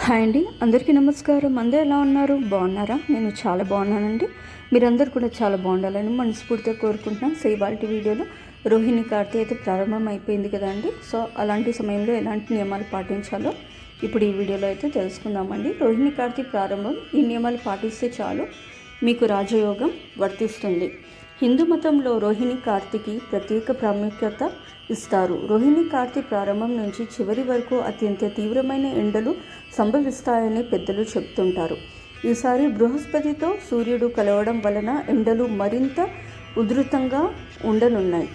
Hi అండి. అందరికీ నమస్కారం. అందరూ ఎలా ఉన్నారు? బాగున్నారా? నేను చాలా బాగున్నానండి. మీరందరూ కూడా చాలా బాగుండాలని మనస్ఫూర్తిగా కోరుకుంటున్నాను సో ఇవాళ వీడియోలో రోహిణి కార్తీ అయితే ప్రారంభం అయిపోయింది కదండి. సో అలాంటి సమయంలో ఎలాంటి నియమాలు పాటించాలో ఇప్పుడు ఈ వీడియోలో అయితే తెలుసుకుందామండి. రోహిణి కార్తీ ప్రారంభం ఈ నియమాలు పాటిస్తే చాలు మీకు రాజయోగం వర్తిస్తుంది. హిందూ మతంలో రోహిణి కార్తికి ప్రత్యేక ప్రాముఖ్యత ఇస్తారు. రోహిణి కార్తీ ప్రారంభం నుంచి చివరి వరకు అత్యంత తీవ్రమైన ఎండలు సంభవిస్తాయని పెద్దలు చెప్తుంటారు ఈసారి బృహస్పతితో సూర్యుడు కలవడం వలన ఎండలు మరింత ఉధృతంగా ఉండనున్నాయి.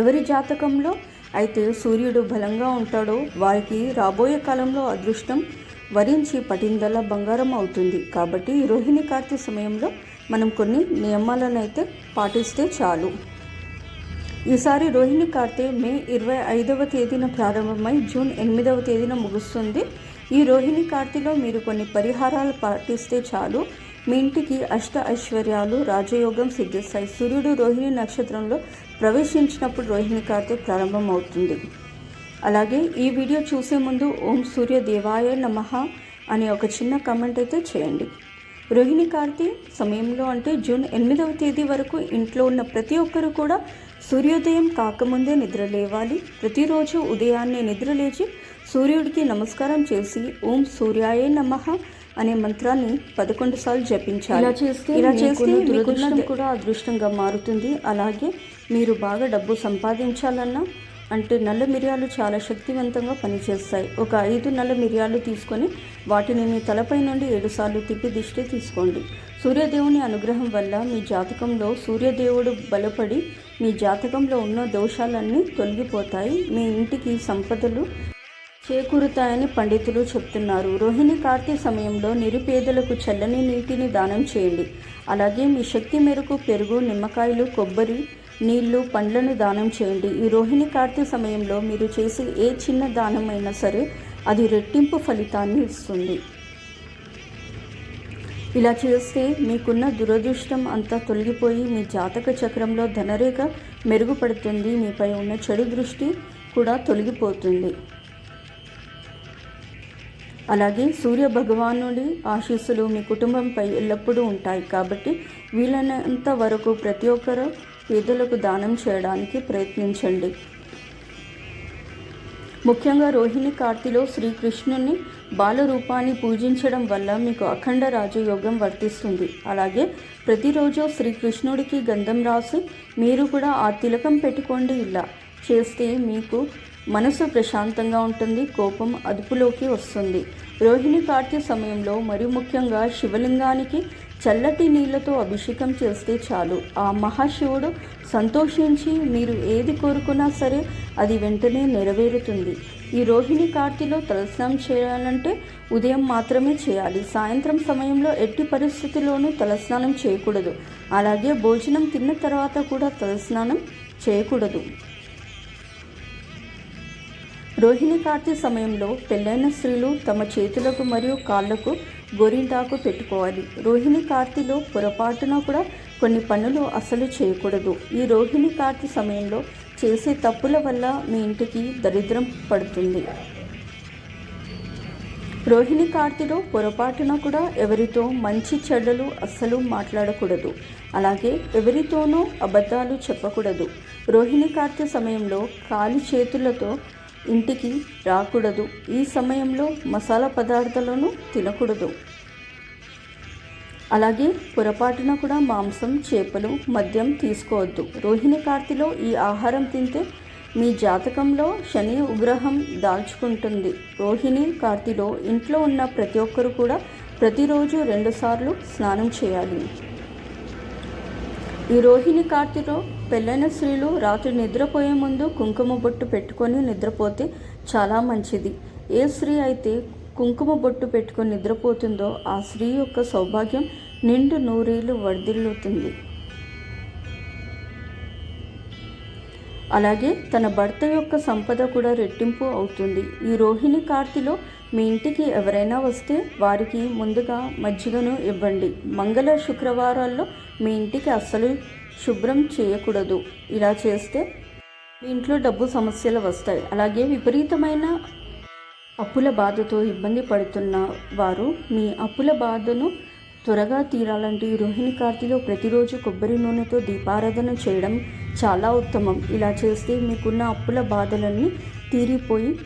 ఎవరి జాతకంలో అయితే సూర్యుడు బలంగా ఉంటాడో వారికి రాబోయే కాలంలో అదృష్టం వరించి పటిందల బంగారం అవుతుంది. కాబట్టి రోహిణి కార్తీ సమయంలో మనం కొన్ని నియమాలను అయితే పాటిస్తే చాలు. ఈసారి రోహిణి కార్తె మే ఇరవై ఐదవ తేదీన ప్రారంభమై జూన్ ఎనిమిదవ తేదీన ముగుస్తుంది. ఈ రోహిణి కార్తెలో మీరు కొన్ని పరిహారాలు పాటిస్తే చాలు. మీ ఇంటికి అష్ట ఐశ్వర్యాలు రాజయోగం సిద్ధిస్తాయి. సూర్యుడు రోహిణి నక్షత్రంలో ప్రవేశించినప్పుడు రోహిణి కార్తె ప్రారంభమవుతుంది. అలాగే ఈ వీడియో చూసే ముందు ఓం సూర్య దేవాయ నమ అనే ఒక చిన్న కమెంట్ అయితే చేయండి. రోహిణి కార్తీ సమయంలో అంటే జూన్ ఎనిమిదవ తేదీ వరకు ఇంట్లో ఉన్న ప్రతి ఒక్కరూ కూడా సూర్యోదయం కాకముందే నిద్ర లేవాలి ప్రతిరోజు ఉదయాన్నే నిద్ర లేచి సూర్యుడికి నమస్కారం చేసి ఓం సూర్యాయే నమః అనే మంత్రాన్ని పదకొండు సార్లు జపించాలి. ఇలా చేస్తే ఇలా చేస్తే కూడా అదృష్టంగా మారుతుంది. అలాగే మీరు బాగా డబ్బు సంపాదించాలన్నా అంటే నల్ల మిరియాలు చాలా శక్తివంతంగా పనిచేస్తాయి. ఒక ఐదు నల్ల మిరియాలు తీసుకొని వాటిని మీ తలపై నుండి ఏడుసార్లు తిప్పి దిష్టి తీసుకోండి. సూర్యదేవుని అనుగ్రహం వల్ల మీ జాతకంలో సూర్యదేవుడు బలపడి మీ జాతకంలో ఉన్న దోషాలన్నీ తొలగిపోతాయి. మీ ఇంటికి సంపదలు చేకూరుతాయని పండితులు చెప్తున్నారు. రోహిణి కార్తీ సమయంలో నిరుపేదలకు చల్లని నీటిని దానం చేయండి. అలాగే మీ శక్తి మేరకు పెరుగు నిమ్మకాయలు కొబ్బరి నీళ్ళు పండ్లను దానం చేయండి. ఈ రోహిణి కార్తీ సమయంలో మీరు చేసే ఏ చిన్న దానం అయినా సరే అది రెట్టింపు ఫలితాన్ని ఇస్తుంది. ఇలా చేస్తే మీకున్న దురదృష్టం అంతా తొలగిపోయి మీ జాతక చక్రంలో ధనరేఖ మెరుగుపడుతుంది. మీపై ఉన్న చెడు దృష్టి కూడా తొలగిపోతుంది. అలాగే సూర్య భగవానుడి ఆశీస్సులు మీ కుటుంబంపై ఎల్లప్పుడూ ఉంటాయి. కాబట్టి వీలైనంత వరకు ప్రతి ఒక్కరూ పేదలకు దానం చేయడానికి ప్రయత్నించండి. ముఖ్యంగా రోహిణి కార్తిలో శ్రీకృష్ణుని బాలరూపాన్ని పూజించడం వల్ల మీకు అఖండ రాజయోగం వర్తిస్తుంది. అలాగే ప్రతిరోజు శ్రీకృష్ణుడికి గంధం రాసి మీరు కూడా ఆ తిలకం పెట్టుకోండి ఇలా చేస్తే మీకు మనసు ప్రశాంతంగా ఉంటుంది కోపం అదుపులోకి వస్తుంది. రోహిణి కార్తీ సమయంలో మరి ముఖ్యంగా శివలింగానికి చల్లటి నీళ్ళతో అభిషేకం చేస్తే చాలు. ఆ మహాశివుడు సంతోషించి మీరు ఏది కోరుకున్నా సరే అది వెంటనే నెరవేరుతుంది. ఈ రోహిణి కార్తీలో తలస్నానం చేయాలంటే ఉదయం మాత్రమే చేయాలి. సాయంత్రం సమయంలో ఎట్టి పరిస్థితిలోనూ తలస్నానం చేయకూడదు. అలాగే భోజనం తిన్న తర్వాత కూడా తలస్నానం చేయకూడదు. రోహిణి కార్తీ సమయంలో పెళ్ళైన స్త్రీలు తమ చేతులకు మరియు కాళ్ళకు గోరింటాకు పెట్టుకోవాలి. రోహిణి కార్తీలో పొరపాటున కూడా కొన్ని పనులు అసలు చేయకూడదు. ఈ రోహిణి కార్తీ సమయంలో చేసే తప్పుల వల్ల మీ ఇంటికి దరిద్రం పడుతుంది. రోహిణి కార్తీలో పొరపాటున కూడా ఎవరితో మంచి చెడ్డలు అస్సలు మాట్లాడకూడదు. అలాగే ఎవరితోనూ అబద్ధాలు చెప్పకూడదు. రోహిణి కార్తీ సమయంలో కాలి చేతులతో ఇంటికి రాకూడదు. ఈ సమయంలో మసాలా పదార్థాలను తినకూడదు. అలాగే పొరపాటున కూడా మాంసం చేపలు మద్యం తీసుకోవద్దు. రోహిణి కార్తిలో ఈ ఆహారం తింటే మీ జాతకంలో శని ఉగ్రహం దాల్చుకుంటుంది. రోహిణి కార్తిలో ఇంట్లో ఉన్న ప్రతి ఒక్కరు కూడా ప్రతిరోజు రెండుసార్లు స్నానం చేయాలి. ఈ రోహిణి కార్తిలో పెళ్ళైన స్త్రీలు రాత్రి నిద్రపోయే ముందు కుంకుమ బొట్టు పెట్టుకొని నిద్రపోతే చాలా మంచిది. ఏ స్త్రీ అయితే కుంకుమ బొట్టు పెట్టుకొని నిద్రపోతుందో ఆ స్త్రీ యొక్క సౌభాగ్యం నిండు నూరేళ్ళు వర్ధిల్లుతుంది. అలాగే తన భర్త యొక్క సంపద కూడా రెట్టింపు అవుతుంది. ఈ రోహిణి కార్తిలో మీ ఇంటికి ఎవరైనా వస్తే వారికి ముందుగా మజ్జిగను ఇవ్వండి. మంగళ శుక్రవారాల్లో మీ ఇంటికి అస్సలు శుభ్రం చేయకూడదు. ఇలా చేస్తే మీ ఇంట్లో డబ్బు సమస్యలు వస్తాయి. అలాగే విపరీతమైన అప్పుల బాధతో ఇబ్బంది పడుతున్న వారు మీ అప్పుల బాధను త్వరగా తీరాలంటే ఈ రోహిణి కార్తీలో ప్రతిరోజు కొబ్బరి నూనెతో దీపారాధన చేయడం చాలా ఉత్తమం. ఇలా చేస్తే మీకున్న అప్పుల బాధలన్నీ తీరిపోయి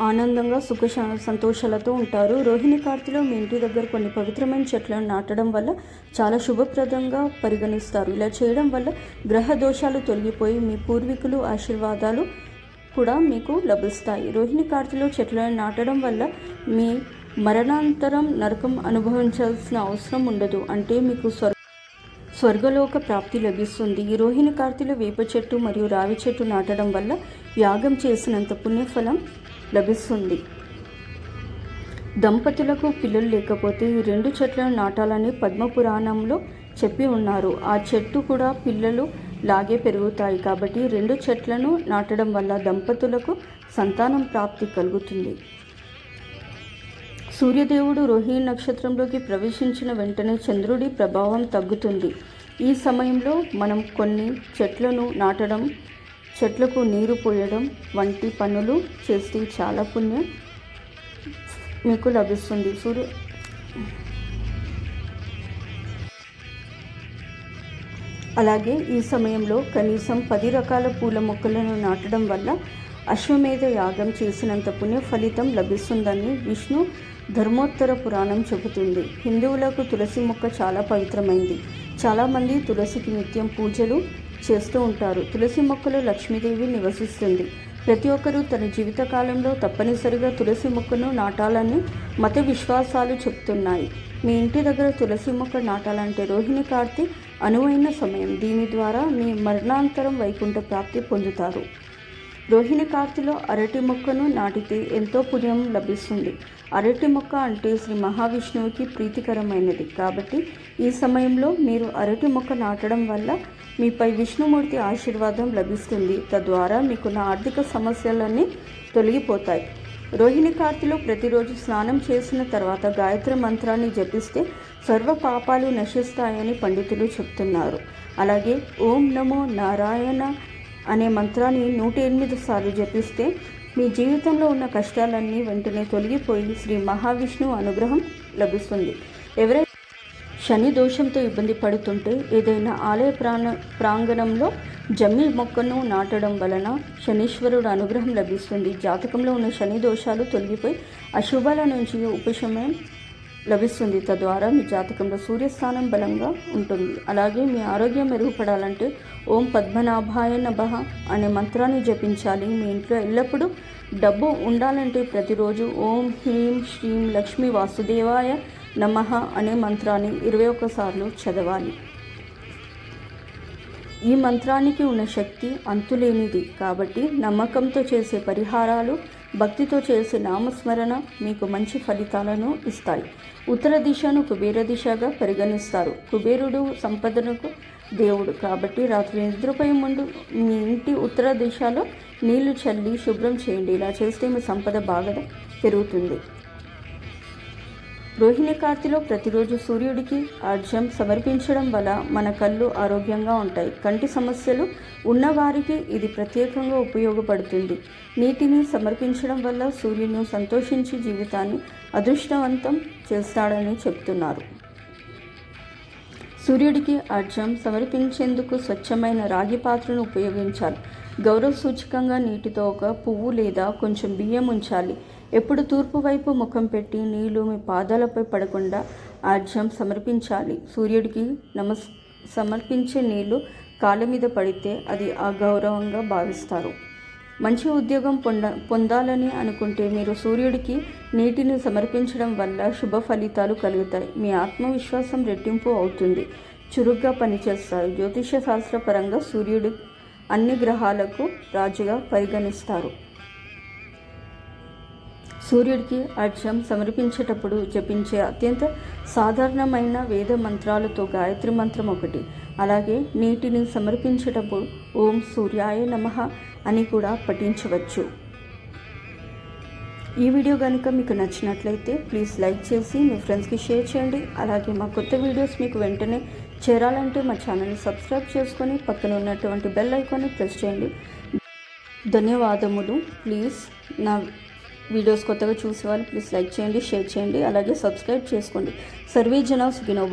ఆనందంగా సుఖ సంతోషాలతో ఉంటారు. రోహిణి కార్తిలో మీ ఇంటి దగ్గర కొన్ని పవిత్రమైన చెట్లను నాటడం వల్ల చాలా శుభప్రదంగా పరిగణిస్తారు. ఇలా చేయడం వల్ల గ్రహ దోషాలు తొలగిపోయి మీ పూర్వీకులు ఆశీర్వాదాలు కూడా మీకు లభిస్తాయి. రోహిణి కార్తిలో చెట్లను నాటడం వల్ల మీ మరణాంతరం నరకం అనుభవించాల్సిన అవసరం ఉండదు. అంటే మీకు స్వర్ స్వర్గలోక ప్రాప్తి లభిస్తుంది. ఈ రోహిణి కార్తీలో వేప చెట్టు మరియు రావి చెట్టు నాటడం వల్ల యాగం చేసినంత పుణ్యఫలం లభిస్తుంది. దంపతులకు పిల్లలు లేకపోతే ఈ రెండు చెట్లను నాటాలని పద్మ పురాణంలో చెప్పి ఉన్నారు. ఆ చెట్టు కూడా పిల్లలు లాగే పెరుగుతాయి కాబట్టి రెండు చెట్లను నాటడం వల్ల దంపతులకు సంతానం ప్రాప్తి కలుగుతుంది. సూర్యదేవుడు రోహిణి నక్షత్రంలోకి ప్రవేశించిన వెంటనే చంద్రుడి ప్రభావం తగ్గుతుంది. ఈ సమయంలో మనం కొన్ని చెట్లను నాటడం చెట్లకు నీరు పోయడం వంటి పనులు చేస్తే చాలా పుణ్యం మీకు లభిస్తుంది. సూర్య అలాగే ఈ సమయంలో కనీసం పది రకాల పూల మొక్కలను నాటడం వల్ల అశ్వమేధ యాగం చేసినంత పుణ్య ఫలితం లభిస్తుందని విష్ణు ధర్మోత్తర పురాణం చెబుతుంది. హిందువులకు తులసి మొక్క చాలా పవిత్రమైంది. చాలామంది తులసికి నిత్యం పూజలు చేస్తూ ఉంటారు. తులసి మొక్కలో లక్ష్మీదేవి నివసిస్తుంది. ప్రతి ఒక్కరూ తన జీవితకాలంలో తప్పనిసరిగా తులసి మొక్కను నాటాలని మత విశ్వాసాలు చెప్తున్నాయి మీ ఇంటి దగ్గర తులసి మొక్క నాటాలంటే రోహిణి కార్తీ అనువైన సమయం. దీని ద్వారా మీ మరణాంతరం వైకుంఠ ప్రాప్తి పొందుతారు. రోహిణి కార్తిలో అరటి మొక్కను నాటితే ఎంతో పుణ్యం లభిస్తుంది. అరటి మొక్క అంటే శ్రీ మహావిష్ణువుకి ప్రీతికరమైనది. కాబట్టి ఈ సమయంలో మీరు అరటి మొక్క నాటడం వల్ల మీపై విష్ణుమూర్తి ఆశీర్వాదం లభిస్తుంది. తద్వారా మీకున్న ఆర్థిక సమస్యలన్నీ తొలగిపోతాయి. రోహిణి కార్తిలో ప్రతిరోజు స్నానం చేసిన తర్వాత గాయత్రి మంత్రాన్ని జపిస్తే సర్వ పాపాలు నశిస్తాయని పండితులు చెప్తున్నారు. అలాగే ఓం నమో నారాయణ అనే మంత్రాన్ని నూట ఎనిమిది సార్లు జపిస్తే మీ జీవితంలో ఉన్న కష్టాలన్నీ వెంటనే తొలగిపోయి శ్రీ మహావిష్ణువు అనుగ్రహం లభిస్తుంది. ఎవరైతే శని దోషంతో ఇబ్బంది పడుతుంటే ఏదైనా ఆలయ ప్రాణ ప్రాంగణంలో జమ్మి మొక్కను నాటడం వలన శనీశ్వరుడు అనుగ్రహం లభిస్తుంది. జాతకంలో ఉన్న శని దోషాలు తొలగిపోయి అశుభాల నుంచి ఉపశమనం లభిస్తుంది. తద్వారా మీ జాతకంలో సూర్యస్థానం బలంగా ఉంటుంది. అలాగే మీ ఆరోగ్యం మెరుగుపడాలంటే ఓం పద్మనాభాయ నభః అనే మంత్రాన్ని జపించాలి. మీ ఇంట్లో ఎల్లప్పుడూ డబ్బు ఉండాలంటే ప్రతిరోజు ఓం హ్రీం శ్రీం లక్ష్మీ వాసుదేవాయ నమః అనే మంత్రాన్ని ఇరవై ఒక్కసార్లు చదవాలి. ఈ మంత్రానికి ఉన్న శక్తి అంతులేనిది. కాబట్టి నమ్మకంతో చేసే పరిహారాలు భక్తితో చేసే నామస్మరణ మీకు మంచి ఫలితాలను ఇస్తాయి. ఉత్తర దిశను కుబేర దిశగా పరిగణిస్తారు. కుబేరుడు సంపదనకు దేవుడు. కాబట్టి రాత్రి నిద్రపోయే ముందు మీ ఇంటి ఉత్తర దిశలో నీళ్ళు చల్లి శుభ్రం చేయండి. ఇలా చేస్తే మీ సంపద బాగా పెరుగుతుంది. రోహిణి కార్తిలో ప్రతిరోజు సూర్యుడికి అర్ఘ్యం సమర్పించడం వల్ల మన కళ్ళు ఆరోగ్యంగా ఉంటాయి. కంటి సమస్యలు ఉన్నవారికి ఇది ప్రత్యేకంగా ఉపయోగపడుతుంది. నీటిని సమర్పించడం వల్ల సూర్యుని సంతోషించి జీవితాన్ని అదృష్టవంతం చేస్తాడని చెప్తున్నారు. సూర్యుడికి అర్ఘ్యం సమర్పించేందుకు స్వచ్ఛమైన రాగి పాత్రను ఉపయోగించాలి. గౌరవ సూచకంగా నీటితో ఒక పువ్వు లేదా కొంచెం బియ్యం ఉంచాలి. ఎప్పుడు తూర్పు వైపు ముఖం పెట్టి నీళ్ళు మీ పాదాలపై పడకుండా ఆర్జ్యం సమర్పించాలి. సూర్యుడికి నమస్ సమర్పించే నీళ్ళు కాళ్ళ మీద పడితే అది అగౌరవంగా భావిస్తారు. మంచి ఉద్యోగం పొంద పొందాలని అనుకుంటే మీరు సూర్యుడికి నీటిని సమర్పించడం వల్ల శుభ ఫలితాలు కలుగుతాయి. మీ ఆత్మవిశ్వాసం రెట్టింపు అవుతుంది. చురుగ్గా పనిచేస్తారు. జ్యోతిష్య శాస్త్రపరంగా సూర్యుడు అన్ని గ్రహాలకు రాజుగా పరిగణిస్తారు. సూర్యుడికి అర్ఘ్యం సమర్పించేటప్పుడు జపించే అత్యంత సాధారణమైన వేద మంత్రాలతో గాయత్రి మంత్రం ఒకటి. అలాగే నీటిని సమర్పించేటప్పుడు ఓం సూర్యాయ నమః అని కూడా పఠించవచ్చు. ఈ వీడియో కనుక మీకు నచ్చినట్లయితే ప్లీజ్ లైక్ చేసి మీ ఫ్రెండ్స్కి షేర్ చేయండి. అలాగే మా కొత్త వీడియోస్ మీకు వెంటనే చేరాలంటే మా ఛానల్ని సబ్స్క్రైబ్ చేసుకొని పక్కన ఉన్నటువంటి బెల్ ఐకాన్ని ప్రెస్ చేయండి. ధన్యవాదములు. ప్లీజ్ నా వీడియోస్ కొత్తగా చూసేవాళ్ళు ప్లీజ్ లైక్ చేయండి షేర్ చేయండి అలాగే సబ్స్క్రైబ్ చేసుకోండి. సర్వే జన సుఖినో